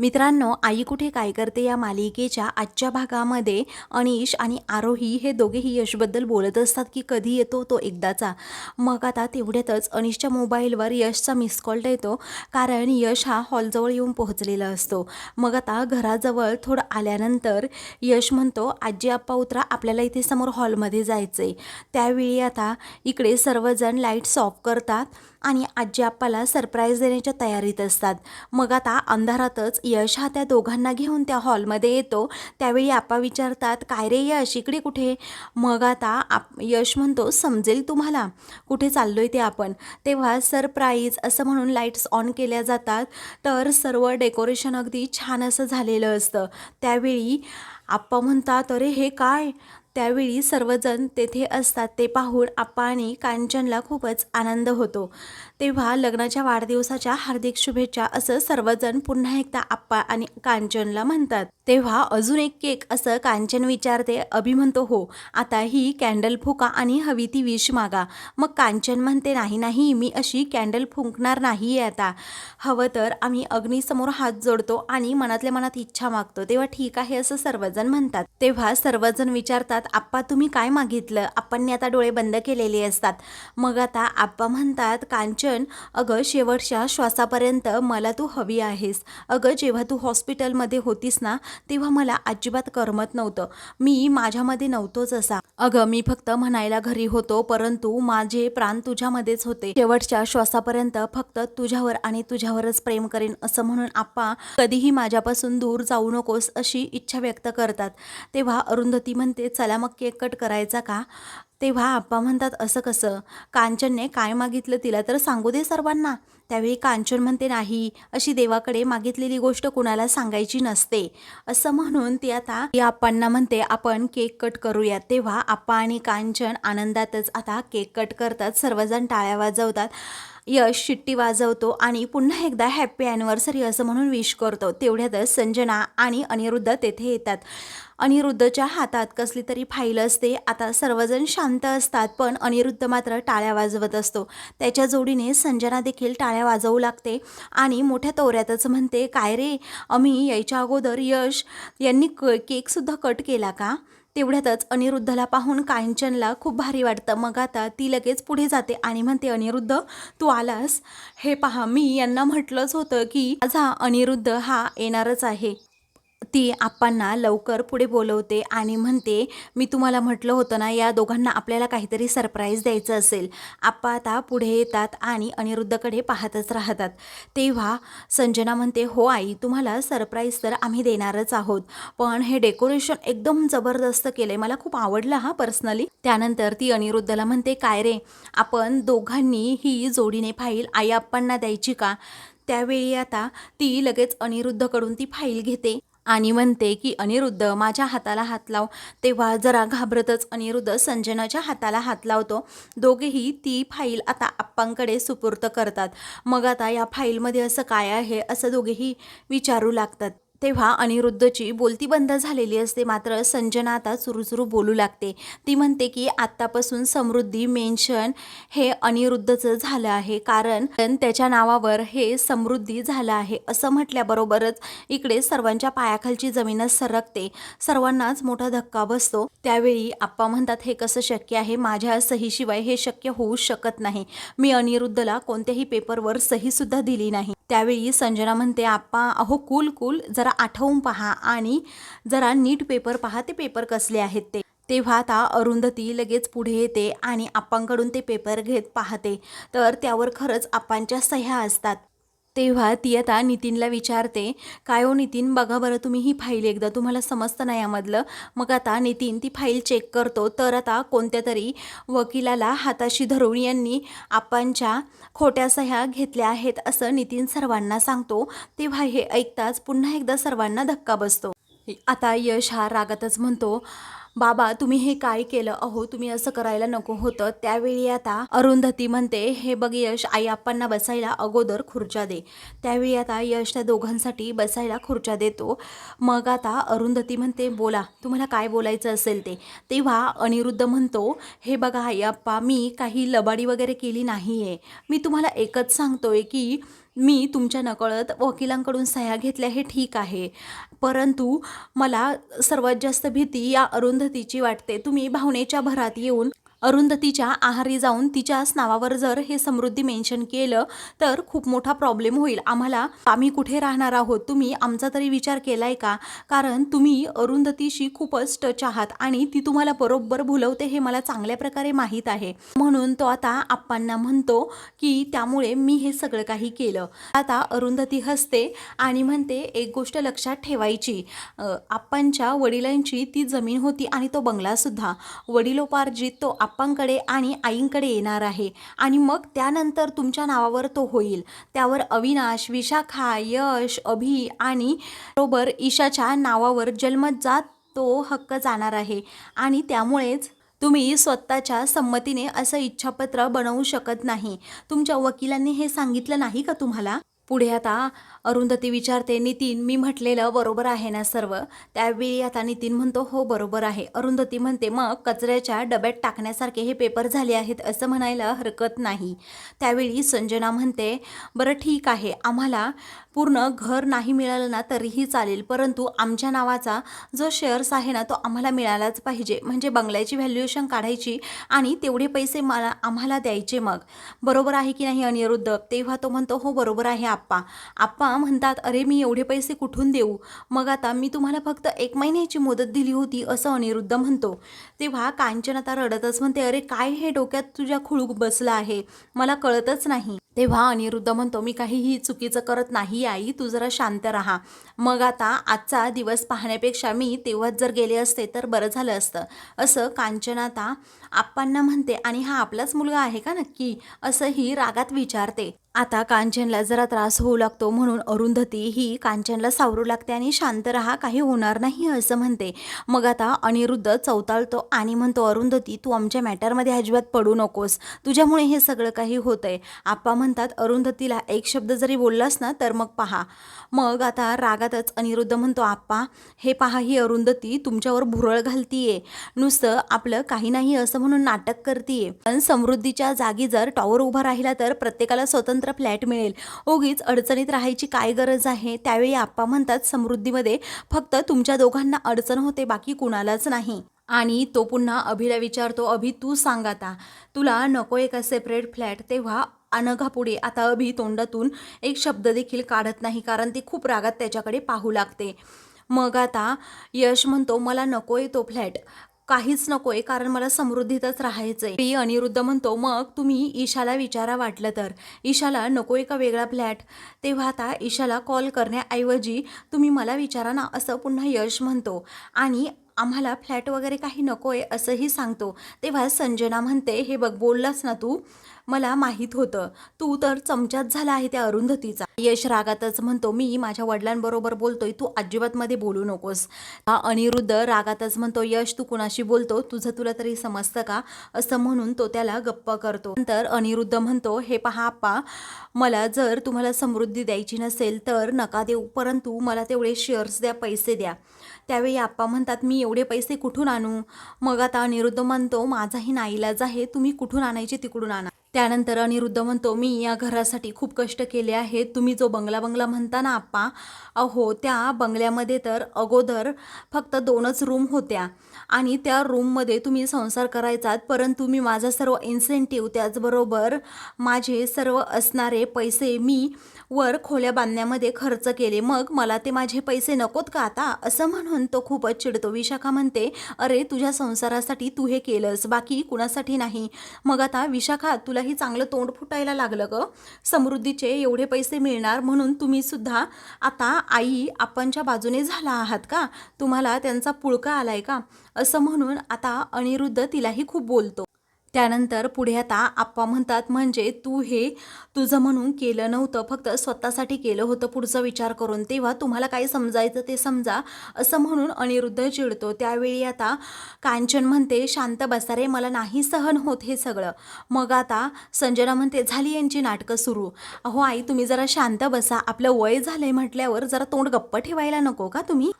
मित्रांनो आई कुठे काय करते या मालिकेच्या आजच्या भागामध्ये अनिश आणि आरोही हे दोघेही यशबद्दल बोलत असतात की कधी येतो तो एकदाचा. मग आता तेवढ्यातच अनिशच्या मोबाईलवर यशचा मिस कॉल येतो कारण यश हा हॉलजवळ येऊन पोहोचलेला असतो. मग आता घराजवळ थोडं आल्यानंतर यश म्हणतो आजी आप्पा उतरा आपल्याला इथे समोर हॉलमध्ये जायचं आहे त्यावेळी आता इकडे सर्वजण लाईट्स ऑफ करतात. आणि आजी आप्पाला सरप्राईज देण्याच्या तयारीत असतात. मग आता अंधारातच यश हा त्या दोघांना घेऊन त्या हॉलमध्ये येतो. त्यावेळी आप्पा विचारतात काय रे यश? इकडे कुठे? मग आता आप यश म्हणतो समजेल तुम्हाला. कुठे चाललो आहे ते आपण? तेव्हा सरप्राईज असं म्हणून लाईट्स ऑन केल्या जातात. तर सर्व डेकोरेशन अगदी छान असं झालेलं असतं. त्यावेळी आप्पा म्हणतात अरे हे काय? त्यावेळी सर्वजण तेथे असतात. ते पाहून आप्पा आणि कांचनला खूपच आनंद होतो. तेव्हा लग्नाच्या वाढदिवसाच्या हार्दिक शुभेच्छा असं सर्वजण पुन्हा एकदा आप्पा आणि कांचनला म्हणतात. तेव्हा अजून एक केक असं कांचन विचारते. अभि म्हणतो हो आता ही कॅन्डल फुका आणि हवी ती विश मागा. मग कांचन म्हणते नाही नाही मी अशी कॅन्डल फुंकणार नाही आहे आता. हवं तर आम्ही अग्नीसमोर हात जोडतो आणि मनातल्या मनात इच्छा मागतो. तेव्हा ठीक आहे असं सर्वजण म्हणतात. तेव्हा सर्वजण विचारतात आप्पा तुम्ही काय मागितलं? आप्पांनी आता डोळे बंद केलेले असतात. मग आता आप्पा म्हणतात कांचन अगं शेवटच्या श्वासापर्यंत मला तू हवी आहेस. अगं जेव्हा तू हॉस्पिटलमध्ये होतीस ना तेव्हा मला अजिबात करमत नव्हतं. मी माझ्यामध्ये नव्हतोच असा. अगं मी फक्त म्हणायला घरी होतो परंतु माझे प्राण तुझ्यामध्येच होते. शेवटच्या श्वासापर्यंत फक्त तुझ्यावर आणि तुझ्यावरच प्रेम करेन असं म्हणून आप्पा कधीही माझ्यापासून दूर जाऊ नकोस अशी इच्छा व्यक्त करतात. तेव्हा अरुंधती म्हणते चला मग केक कट करायचा का? तेव्हा आप्पा म्हणतात असं कसं? कांचनने काय मागितलं तिला तर सांगू दे सर्वांना. त्यावेळी कांचन म्हणते नाही अशी देवाकडे मागितलेली गोष्ट कुणाला सांगायची नसते. असं म्हणून ती आता या आप्पांना म्हणते आपण केक कट करूया तेव्हा आप्पा आणि कांचन आनंदातच आता केक कट करतात सर्वजण टाळ्या वाजवतात यश शिट्टी वाजवतो आणि पुन्हा एकदा हॅप्पी ॲनिव्हर्सरी असं म्हणून विश करतो. तेवढ्यातच संजना आणि अनिरुद्ध तेथे येतात. अनिरुद्धच्या हातात कसली तरी फाईल असते. आता सर्वजण शांत असतात पण अनिरुद्ध मात्र टाळ्या वाजवत असतो. त्याच्या जोडीने संजना देखील टाळ्या वाजवू लागते. आणि मोठ्या तोऱ्यातच म्हणते काय रे आम्ही यायच्या अगोदर यश यांनी क केकसुद्धा कट केला का? तेवढ्यातच अनिरुद्धला पाहून कांचनला खूप भारी वाटतं. मग आता ती लगेच पुढे जाते आणि म्हणते अनिरुद्ध तू आलास? हे पहा मी यांना म्हटलंच होतं की माझा अनिरुद्ध हा येणारच आहे. ती आप्पांना लवकर पुढे बोलवते आणि म्हणते मी तुम्हाला म्हटलं होतं ना या दोघांना आपल्याला काहीतरी सरप्राईज द्यायचं असेल. आप्पा आता पुढे येतात आणि अनिरुद्धकडे पाहतच राहतात. तेव्हा संजना म्हणते हो आई तुम्हाला सरप्राईज तर आम्ही देणारच आहोत पण हे डेकोरेशन एकदम जबरदस्त केलं आहे मला खूप आवडलं हा पर्सनली त्यानंतर ती अनिरुद्धला म्हणते काय रे आपण दोघांनी ही जोडीने फाईल आई आप्पांना द्यायची का? त्यावेळी आता ती लगेच अनिरुद्धकडून ती फाईल घेते. आणि म्हणते की अनिरुद्ध माझ्या हाताला हात लाव. तेव्हा जरा घाबरतच अनिरुद्ध संजनाच्या हाताला हात लावतो. दोघेही ती फाईल आता आप्पांकडे सुपूर्त करतात. मग आता या फाईलमध्ये असं काय आहे असं दोघेही विचारू लागतात. तेव्हा अनिरुद्धची बोलती बंद झालेली असते. मात्र संजना आता चुरूचुरू बोलू लागते. ती म्हणते की आत्तापासून समृद्धी मेन्शन हे अनिरुद्धचं झालं आहे. कारण त्याच्या नावावर हे समृद्धी झालं आहे. असं म्हटल्याबरोबरच इकडे सर्वांच्या पायाखालची जमीनच सरकते. सर्वांनाच मोठा धक्का बसतो. त्यावेळी आप्पा म्हणतात हे कसं शक्य आहे? माझ्या सहीशिवाय हे शक्य होऊ शकत नाही. मी अनिरुद्धला कोणत्याही पेपरवर सहीसुद्धा दिली नाही. त्यावेळी संजना म्हणते आप्पा अहो कूल कूल जरा आठवून पहा आणि जरा नीट पेपर पहा ते पेपर कसले आहेत ते. तेव्हा आता अरुंधती लगेच पुढे येते आणि आप्पांकडून ते पेपर घेत पाहते. तर त्यावर खरंच आप्पांच्या सह्या असतात. तेव्हा ती आता नितीनला विचारते काय हो नितीन? बघा बरं तुम्ही ही फाईल एकदा तुम्हाला समजतं नाही यामधलं? मग आता नितीन ती फाईल चेक करतो. तर आता कोणत्या तरी वकिलाला हाताशी धरून यांनी आपांच्या खोट्या सह्या घेतल्या आहेत असं नितीन सर्वांना सांगतो. तेव्हा हे ऐकताच पुन्हा एकदा सर्वांना धक्का बसतो. आता यश हा रागातच म्हणतो बाबा तुम्ही हे काय केलं? अहो तुम्ही असं करायला नको होतं. त्यावेळी आता अरुंधती म्हणते हे बघ यश आई आप्पांना बसायला अगोदर खुर्च्या दे. त्यावेळी आता यश त्या दोघांसाठी बसायला खुर्च्या देतो. मग आता अरुंधती म्हणते बोला तुम्हाला काय बोलायचं असेल ते? तेव्हा अनिरुद्ध म्हणतो हे बघा आई आप्पा मी काही लबाडी वगैरे केली नाही आहे मी तुम्हाला एकच सांगतोय की मी तुमच्या नकळत वकिलांकडून सह्या घेतल्या हे ठीक आहे. परंतु मला सर्वात जास्त भीती या अरुंधतीची वाटते. तुम्ही भावनेच्या भरात येऊन अरुंधतीच्या आहारी जाऊन तिच्याच नावावर जर हे समृद्धी मेन्शन केलं तर खूप मोठा प्रॉब्लेम होईल. आम्हाला आम्ही कुठे राहणार आहोत? तुम्ही आमचा तरी विचार केलाय का? कारण तुम्ही अरुंधतीशी खूपच टच आहात आणि ती तुम्हाला बरोबर भुलवते हे मला चांगल्या प्रकारे माहीत आहे. म्हणून तो आता आप्पांना म्हणतो की त्यामुळे मी हे सगळं काही केलं. आता अरुंधती हसते आणि म्हणते एक गोष्ट लक्षात ठेवायची. आप्पांच्या वडिलांची ती जमीन होती आणि तो बंगलासुद्धा वडिलोपार्जित तो आप्पांकडे आणि आईंकडे येणार आहे. आणि मग त्यानंतर तुमच्या नावावर तो होईल. त्यावर अविनाश विशाखा यश अभि आणि बरोबर ईशाच्या नावावर जन्मजात तो हक्क जाणार आहे. आणि त्यामुळेच तुम्ही स्वतःच्या संमतीने असं इच्छापत्र बनवू शकत नाही. तुमच्या वकिलांनी हे सांगितलं नाही का तुम्हाला? पुढे आता अरुंधती विचारते नितीन मी म्हटलेलं बरोबर आहे ना सर्व? त्यावेळी आता नितीन म्हणतो हो बरोबर आहे. अरुंधती म्हणते मग कचऱ्याच्या डब्यात टाकण्यासारखे हे पेपर झाले आहेत असं म्हणायला हरकत नाही. त्यावेळी संजना म्हणते बरं ठीक आहे आम्हाला पूर्ण घर नाही मिळालं ना तरीही चालेल परंतु आमच्या नावाचा जो शेअर्स आहे ना तो आम्हाला मिळालाच पाहिजे. म्हणजे बंगल्याची व्हॅल्युएशन काढायची आणि तेवढे पैसे मला आम्हाला द्यायचे मग. बरोबर आहे की नाही अनिरुद्ध? तेव्हा तो म्हणतो हो बरोबर आहे आप्पा आप्पा म्हणतात अरे मी एवढे पैसे कुठून देऊ? मग आता मी तुम्हाला फक्त एक महिन्याची मुदत दिली होती असं अनिरुद्ध म्हणतो. तेव्हा कांचन आता रडतच म्हणते अरे काय हे डोक्यात तुझ्या खुळूक बसला आहे? मला कळतच नाही. तेव्हा अनिरुद्ध म्हणतो मी काहीही चुकीचं करत नाही आई. तू जरा शांत राहा. मग आता आजचा दिवस पाहण्यापेक्षा मी तेव्हाच जर गेले असते तर बरं झालं असतं. असं कांचन आता आप्पांना म्हणते आणि हा आपलाच मुलगा आहे का नक्की? असं ही रागात विचारते. आता कांचनला जरा त्रास होऊ लागतो म्हणून अरुंधती ही कांचनला सावरू लागते आणि शांत राहा काही होणार नाही असं म्हणते. मग आता अनिरुद्ध चौताळतो आणि म्हणतो अरुंधती तू आमच्या मॅटरमध्ये अजिबात पडू नकोस. तुझ्यामुळे हे सगळं काही होतंय. आप्पा म्हणतात अरुंधतीला एक शब्द जरी बोललास ना तर मग पहा. मग आता रागातच अनिरुद्ध म्हणतो आप्पा हे पहा ही अरुंधती तुमच्यावर भुरळ घालतीये. नुसतं आपलं काही नाही असं म्हणून नाटक करतीये. पण समृद्धीच्या जागी जर टॉवर उभा राहिला तर प्रत्येकाला स्वतंत्र फ्लॅट मिळेल. ओगीच अडचणीत राहायची काय गरज आहे? त्यावेळी आप्पा म्हणतात समृद्धीमध्ये फक्त तुमच्या दोघांना अडचण होते बाकी कुणालाच नाही. आणि तो पुन्हा अभिला विचारतो अभि तू सांग आता. तुला नको एका सेपरेट फ्लॅट तेव्हा अनघापुढे आता अभि तोंडातून एक शब्द देखील काढत नाही कारण ती खूप रागात त्याच्याकडे पाहू लागते. मग आता यश म्हणतो मला नको आहे तो फ्लॅट काहीच नकोय कारण मला समृद्धीतच राहायचंय. ती अनिरुद्ध म्हणतो मग तुम्ही ईशाला विचारा वाटलं तर. ईशाला नकोय का वेगळा फ्लॅट. तेव्हा आता ईशाला कॉल करण्याऐवजी तुम्ही मला विचारा ना असं पुन्हा यश म्हणतो. आणि आम्हाला फ्लॅट वगैरे काही नकोय असंही सांगतो. तेव्हा संजना म्हणते हे बघ बोललास ना तू? मला माहीत होतं. तू तर चमच्यात झाला आहे त्या अरुंधतीचा. यश रागातच म्हणतो मी माझ्या वडिलांबरोबर बोलतोय तू अजिबात मध्ये बोलू नकोस. हा अनिरुद्ध रागातच म्हणतो यश तू कुणाशी बोलतो? तुझं तुला तरी समजतं का? असं म्हणून तो त्याला गप्प करतो. नंतर अनिरुद्ध म्हणतो हे पहा आप्पा मला जर तुम्हाला समृद्धी द्यायची नसेल तर नका देऊ परंतु मला तेवढे शेअर्स द्या पैसे द्या. त्यावेळी आप्पा म्हणतात मी एवढे पैसे कुठून आणू? मग आता अनिरुद्ध म्हणतो माझाही नाईलाज आहे तुम्ही कुठून आणायचे तिकडून आणा. त्यानंतर अनिरुद्ध म्हणतो मी या घरासाठी खूप कष्ट केले आहेत. तुम्ही जो बंगला बंगला म्हणता ना आप्पा अहो त्या बंगल्यामध्ये तर अगोदर फक्त दोनच रूम होत्या. आणि त्या रूममध्ये तुम्ही संसार करायचात परंतु मी माझा सर्व इन्सेंटिव्ह त्याचबरोबर माझे सर्व असणारे पैसे मी वर खोल्या बांधण्यामध्ये खर्च केले. मग मला ते माझे पैसे नकोत का आता? असं म्हणून तो खूपच चिडतो. विशाखा म्हणते अरे तुझ्या संसारासाठी तू हे केलंस बाकी कुणासाठी नाही. मग आता विशाखा तुला तुलाही चांगलं तोंड फुटायला लागलं ग. समृद्धीचे एवढे पैसे मिळणार म्हणून तुम्ही सुद्धा आता आई आपणच्या बाजूने झाला आहात का? तुम्हाला त्यांचा पुळका आलाय का? असं म्हणून आता अनिरुद्ध तिलाही खूप बोलतो. त्यानंतर पुढे आता आप्पा म्हणतात म्हणजे तू हे तुझं म्हणून केलं नव्हतं फक्त स्वतःसाठी केलं होतं पुढचा विचार करून. तेव्हा तुम्हाला काय समजायचं ते समजा असं म्हणून अनिरुद्ध चिडतो. त्यावेळी आता कांचन म्हणते शांत बसा रे मला नाही सहन होत हे सगळं. मग आता संजना म्हणते झाली यांची नाटकं सुरू. अहो आई तुम्ही जरा शांत बसा. आपलं वय झालंय म्हटल्यावर जरा तोंड गप्प ठेवायला नको का तुम्ही?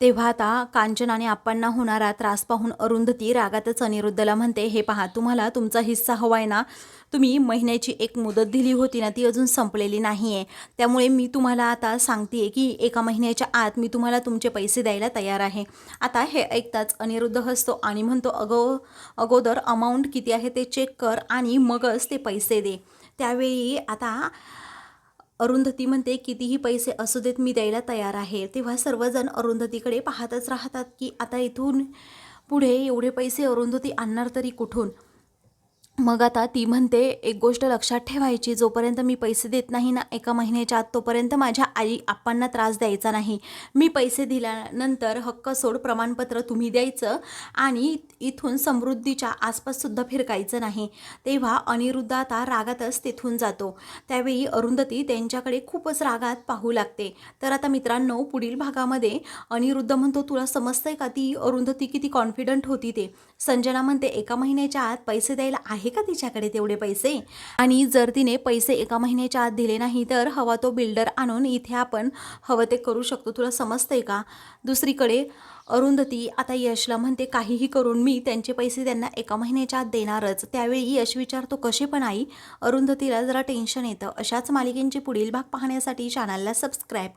तेव्हा आता कांचन आणि आप्पांना होणारा त्रास पाहून अरुंधती रागातच अनिरुद्धला म्हणते हे पहा तुम्हाला तुमचा हिस्सा हवाय ना. तुम्ही महिन्याची एक मुदत दिली होती ना ती अजून संपलेली नाही आहे त्यामुळे मी तुम्हाला आता सांगते की एका महिन्याच्या आत मी तुम्हाला तुमचे पैसे द्यायला तयार आहे. आता हे ऐकताच अनिरुद्ध हसतो आणि म्हणतो अगो अगोदर अमाऊंट किती आहे ते चेक कर आणि मगच ते पैसे दे. त्यावेळी आता अरुंधती म्हणते कितीही पैसे असू देत मी द्यायला तयार आहे. तेव्हा सर्वजण अरुंधतीकडे पाहतच राहतात की आता इथून पुढे एवढे पैसे अरुंधती आणणार तरी कुठून? मग आता ती म्हणते एक गोष्ट लक्षात ठेवायची जोपर्यंत मी पैसे देत नाही ना एका महिन्याच्या आत तोपर्यंत माझ्या आई आप्पांना त्रास द्यायचा नाही. मी पैसे दिल्यानंतर हक्क सोड प्रमाणपत्र तुम्ही द्यायचं आणि इथून समृद्धीच्या आसपाससुद्धा फिरकायचं नाही. तेव्हा अनिरुद्ध आता रागातच तिथून जातो. त्यावेळी अरुंधती त्यांच्याकडे खूपच रागात पाहू लागते. तर आता मित्रांनो पुढील भागामध्ये अनिरुद्ध म्हणतो तुला समजतंय का ती अरुंधती किती कॉन्फिडंट होती ते? संजना म्हणते एका महिन्याच्या आत पैसे द्यायला आहे का तिच्याकडे तेवढे पैसे? आणि जर तिने पैसे एका महिन्याच्या आत दिले नाही तर हवा तो बिल्डर आणून इथे आपण हवं ते करू शकतो. तुला समजतंय का? दुसरीकडे अरुंधती आता यशला म्हणते काहीही करून मी त्यांचे पैसे त्यांना एका महिन्याच्या आत देणारच. त्यावेळी यश विचारतो कसे पण आई? अरुंधतीला जरा टेन्शन येतं. अशाच मालिकेंचे पुढील भाग पाहण्यासाठी चॅनलला सबस्क्राईब करा.